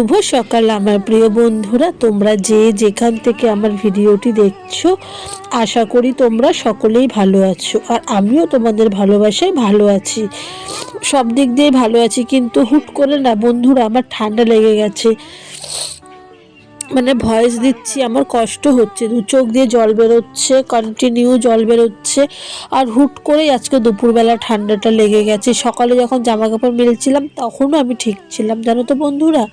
শুভ সকাল, আমার প্রিয় বন্ধুরা। তোমরা যে যেখান থেকে আমার ভিডিওটি দেখছ, আশা করি তোমরা সকলেই ভালো আছো। আর আমিও তোমাদের ভালোবাসায় ভালো আছি। সব দিক দিয়ে ভালো আছি, কিন্তু হুট করে না বন্ধুরা, আমার ঠান্ডা লেগে গেছে। মানে ভয়েস দিচ্ছি, আমার কষ্ট হচ্ছে। দু চোখ দিয়ে জল বেরোচ্ছে কন্টিনিউ জল বেরোচ্ছে। আর হুট করেই আজকে দুপুরবেলা ঠান্ডাটা লেগে গেছে। সকালে যখন জামা কাপড় মেলছিলাম, তখনও আমি ঠিক ছিলাম। জানো তো বন্ধুরা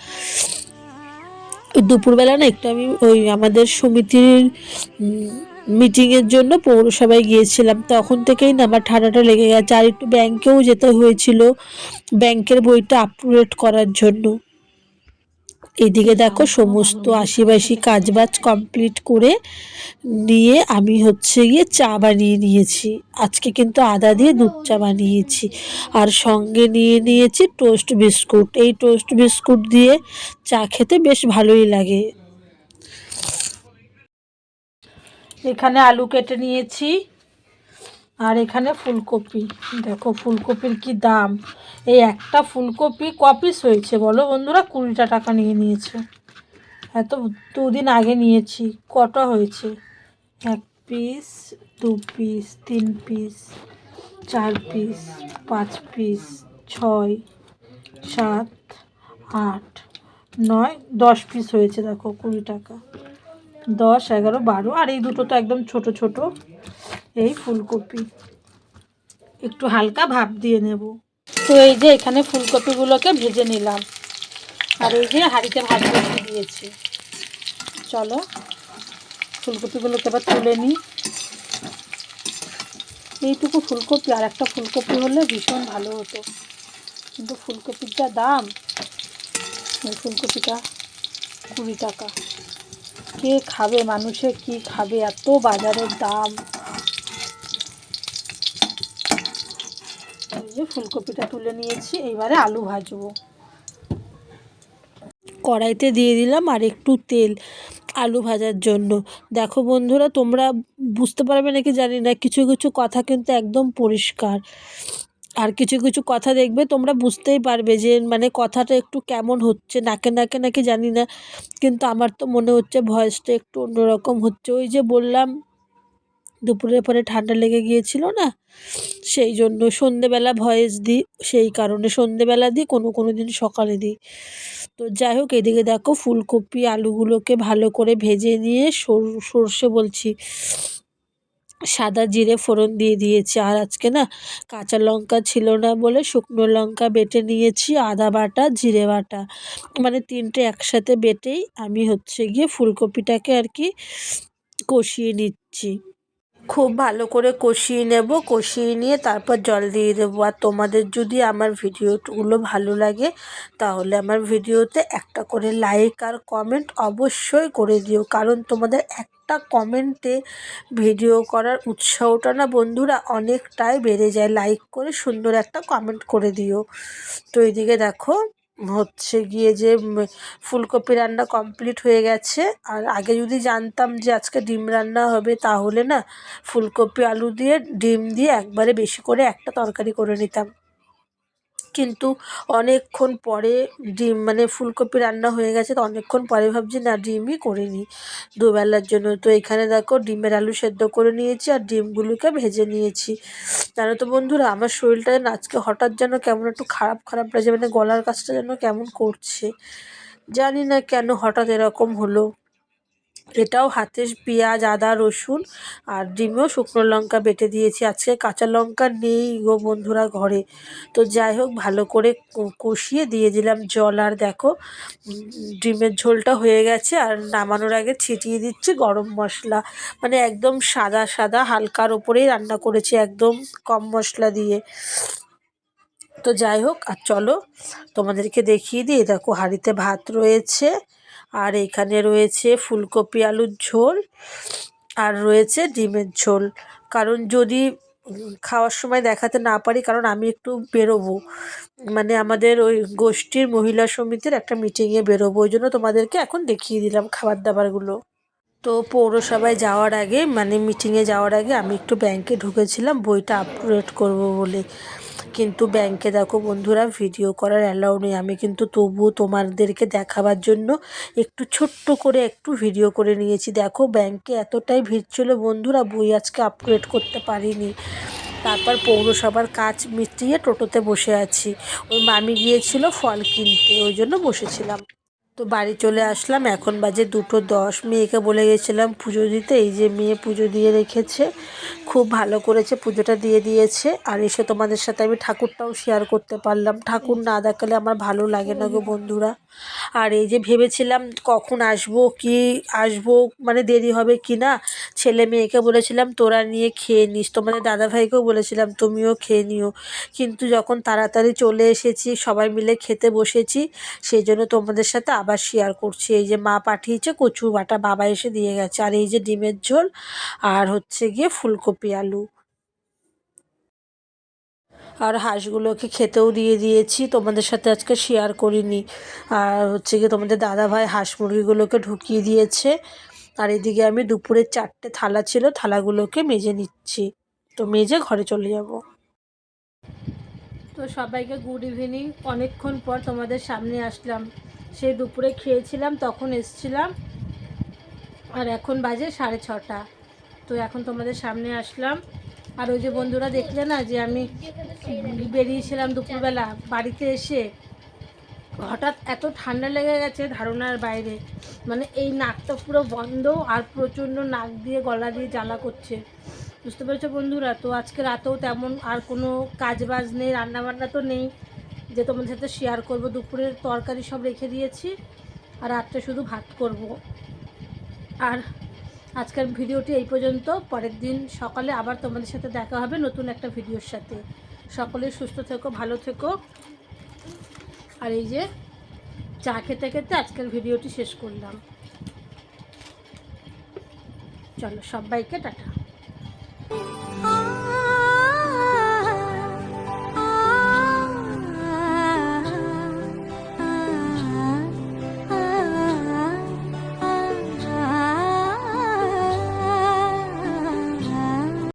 দুপুরবেলা না একটু আমি ওই আমাদের সমিতির মিটিংয়ের জন্য পৌরসভায় গিয়েছিলাম। তখন থেকেই না আমার ঠান্ডাটা লেগে গেছে। আর একটু ব্যাংকেও যেতে হয়েছিল ব্যাংকের বইটা আপডেট করার জন্য। এদিকে দেখো সমস্ত আশিবাসি কাজবাজ কমপ্লিট করে নিয়ে আমি হচ্ছে গিয়ে চা বানিয়ে নিয়েছি। আজকে কিন্তু আদা দিয়ে দুধ চা বানিয়েছি। আর সঙ্গে নিয়ে নিয়েছি টোস্ট বিস্কুট এই টোস্ট বিস্কুট দিয়ে চা খেতে বেশ ভালোই লাগে। এখানে আলু কেটে নিয়েছি। আর এখানে ফুলকপি। দেখো ফুলকপির কি দাম। এই একটা ফুলকপি ক পিস হয়েছে। বলো বন্ধুরা, কুড়িটা টাকা নিয়ে নিয়েছে। এত দুদিন আগে নিয়েছি। কটা হয়েছে? এক পিস, দু পিস, তিন পিস, চার পিস, পাঁচ পিস, ছয়, সাত, আট, নয়, দশ পিস হয়েছে। দেখো কুড়ি টাকা। দশ, এগারো, বারো, আর এই দুটো তো একদম ছোট ছোট। এই ফুলকপি। একটু হালকা ভাপ দিয়ে নেব। তো এই যে এখানে ফুলকপিগুলোকে ভেজে নিলাম। আর এই যে হাঁড়িতে ভাত বসিয়ে দিয়েছি। চলো, ফুলকপিগুলোকে এবার তুলে নিই। এইটুকু ফুলকপি, আর একটা ফুলকপি হলে ভীষণ ভালো হতো। কিন্তু ফুলকপির যা দাম, এই ফুলকপিটা কুড়ি টাকা। কে খাবে, মানুষে কি খাবে, এত বাজারের দাম এই যে ফুলকপিটা তুলে নিয়েছি, এইবারে আলু ভাজবো। কড়াইতে দিয়ে দিলাম আর একটু তেল আলু ভাজার জন্য। দেখো বন্ধুরা, তোমরা বুঝতে পারবে নাকি জানি না, কিছু কিছু কথা কিন্তু একদম পরিষ্কার। আর কিছু কিছু কথা দেখবে তোমরা বুঝতেই পারবে যে মানে কথাটা একটু কেমন হচ্ছে, নাকে নাকে নাকি জানি না। কিন্তু আমার তো মনে হচ্ছে ভয়েসটা একটু অন্যরকম হচ্ছে। ওই যে বললাম দুপুরের পরে ঠান্ডা লেগে গিয়েছিল না? সেই জন্য সন্ধেবেলা ভয়েস দিই, সেই কারণে সন্ধেবেলা দিই, কোনো কোনো দিন সকালে দিই। তো যাই হোক, এদিকে দেখো ফুলকপি, আলুগুলোকে ভালো করে ভেজে নিয়ে সর্ষে বলছি, সাদা জিরে ফোড়ন দিয়ে দিয়েছি। আর আজকে না কাঁচা লঙ্কা ছিল না বলে শুকনো লঙ্কা বেটে নিয়েছি, আদা বাটা, জিরে বাটা। মানে তিনটে একসাথে বেটেই আমি হচ্ছে গিয়ে ফুলকপিটাকে আর কি কষিয়ে নিচ্ছি। খুব ভালো করে কষিয়ে নেব, কষিয়ে নিয়ে তারপর জল দিয়ে দেবো। আর তোমাদের যদি আমার ভিডিওগুলো ভালো লাগে, তাহলে আমার ভিডিওতে একটা করে লাইক আর কমেন্ট অবশ্যই করে দিও। কারণ তোমাদের একটা কমেন্টে ভিডিও করার উৎসাহটা না বন্ধুরা অনেকটাই বেড়ে যায়। লাইক করে সুন্দর একটা কমেন্ট করে দিও। তো এইদিকে দেখো হচ্ছে গিয়ে যে ফুলকপি রান্না কমপ্লিট হয়ে গেছে। আর আগে যদি জানতাম যে আজকে ডিম রান্না হবে, তাহলে না, ফুলকপি আলু দিয়ে, ডিম দিয়ে একবারে বেশি করে একটা তরকারি করে নিতাম। কিন্তু অনেকক্ষণ পরে ডিম মানে ফুলকপি রান্না হয়ে গেছে, তো অনেকক্ষণ পরে ভাবছি, না, ডিমই করে নিই। দুবেলার জন্য তো এখানে দেখো ডিমের আলু সেদ্ধ করে নিয়েছি আর ডিমগুলোকে ভেজে নিয়েছি। জানো তো বন্ধুরা, আমার শরীরটা যেন আজকে হঠাৎ যেন কেমন একটু খারাপ খারাপ লাগছে মানে গলার কাছটা যেন কেমন করছে। জানি না কেন হঠাৎ এরকম হলো। এটাও হাতে পেঁয়াজ, আদা, রসুন আর ডিমও শুকনো লঙ্কা বেটে দিয়েছি। আজকে কাঁচা লঙ্কা নেই গো বন্ধুরা ঘরে। তো যাই হোক, ভালো করে কষিয়ে দিয়ে দিলাম জল। আর দেখো ডিমের ঝোলটা হয়ে গেছে আর নামানোর আগে ছিটিয়ে দিচ্ছি গরম মশলা। মানে একদম সাদা সাদা হালকার ওপরেই রান্না করেছি, একদম কম মশলা দিয়ে। তো যাই হোক, আর চলো তোমাদেরকে দেখিয়ে দিই। দেখো, হাঁড়িতে ভাত রয়েছে। আর এখানে রয়েছে ফুলকপি আলুর ঝোল আর রয়েছে ডিমের ঝোল। কারণ যদি খাওয়ার সময় দেখাতে না পারি, কারণ আমি একটু বেরোবো। মানে আমাদের ওই গোষ্ঠীর মহিলা সমিতির একটা মিটিংয়ে বেরোবো, ওই জন্য তোমাদেরকে এখন দেখিয়ে দিলাম খাবার দাবারগুলো তো পৌরসভায় যাওয়ার আগে মানে মিটিংয়ে যাওয়ার আগে আমি একটু ব্যাংকে ঢুকেছিলাম, বইটা আপডেট করব বলে। কিন্তু ব্যাংকে দেখো বন্ধুরা ভিডিও করার অ্যালাউ নেই। আমি কিন্তু তবু তোমাদেরকে দেখাবার জন্য একটু ছোট্ট করে একটু ভিডিও করে নিয়েছি। দেখো ব্যাংকে এতটাই ভিড় ছিল বন্ধুরা, বই আজকে আপগ্রেড করতে পারিনি। তারপর পৌরসভার কাজ মিটিয়ে টোটোতে বসে আছি। ওই মামি গিয়েছিল ফল কিনতে, ওই জন্য বসেছিলাম। তো বাড়ি চলে আসলাম। এখন বাজে দুটো দশ। মেয়েকে বলে গেছিলাম পুজো দিতে। এই যে মেয়ে পুজো দিয়ে রেখেছে, খুব ভালো করেছে, পুজোটা দিয়ে দিয়েছে। আর এসে তোমাদের সাথে আমি ঠাকুরটাও শেয়ার করতে পারলাম। ঠাকুর না দেখালে আমার ভালো লাগে না গো বন্ধুরা। আর এই যে ভেবেছিলাম কখন আসব, কি আসব মানে দেরি হবে কি না? ছেলে মেয়েকে বলেছিলাম, তোরা নিয়ে খেয়ে নিস। তোমাদের দাদাভাইকেও বলেছিলাম, তুমিও খেয়ে নিও। কিন্তু যখন তাড়াতাড়ি চলে এসেছি, সবাই মিলে খেতে বসেছি, সেই জন্য তোমাদের সাথে আবার শেয়ার করছি। এই যে মা পাঠিয়েছে কচু বাটা বাবা এসে দিয়ে গেছে। আর এই যে ডিমের ঝোল আর হচ্ছে গিয়ে ফুলকপি আলু। আর হাঁসগুলোকে খেতেও দিয়ে দিয়েছি, তোমাদের সাথে আজকে শেয়ার করিনি। আর হচ্ছে গিয়ে তোমাদের দাদা ভাই হাঁস মুরগিগুলোকে ঢুকিয়ে দিয়েছে। আর এদিকে আমি দুপুরের চারটে থালা ছিল, থালাগুলোকে মেজে নিচ্ছি। তো মেজে ঘরে চলে যাব। তো সবাইকে গুড ইভিনিং অনেকক্ষণ পর তোমাদের সামনে আসলাম। সেই দুপুরে খেয়েছিলাম, তখন এসছিলাম। আর এখন বাজে সাড়ে ছটা। তো এখন তোমাদের সামনে আসলাম। আর ওই যে বন্ধুরা দেখলে না যে আমি বেরিয়েছিলাম দুপুরবেলা বাড়িতে এসে, হঠাৎ এত ঠান্ডা লেগে গেছে ধারণার বাইরে। মানে এই নাকটা পুরো বন্ধ আর প্রচণ্ড নাক দিয়ে গলা দিয়ে জ্বালা করছে। বুঝতে পেরেছ বন্ধুরা? তো আজকে রাতেও তেমন আর কোনো কাজ বাজ নেই, রান্নাবান্না তো নেই। যে তোমাদের সাথে শেয়ার করব, দুপুরের তরকারি সব রেখে দিয়েছি আর রাত্রে শুধু ভাত করব। আর আজকের ভিডিওটি এই পর্যন্ত। পরের দিন সকালে আবার তোমাদের সাথে দেখা হবে নতুন একটা ভিডিওর সাথে। সকলে সুস্থ থেকো, ভালো থেকো। আর এই যে চা খেতে খেতে আজকের ভিডিওটি শেষ করলাম। চলো সবাইকে টাটা।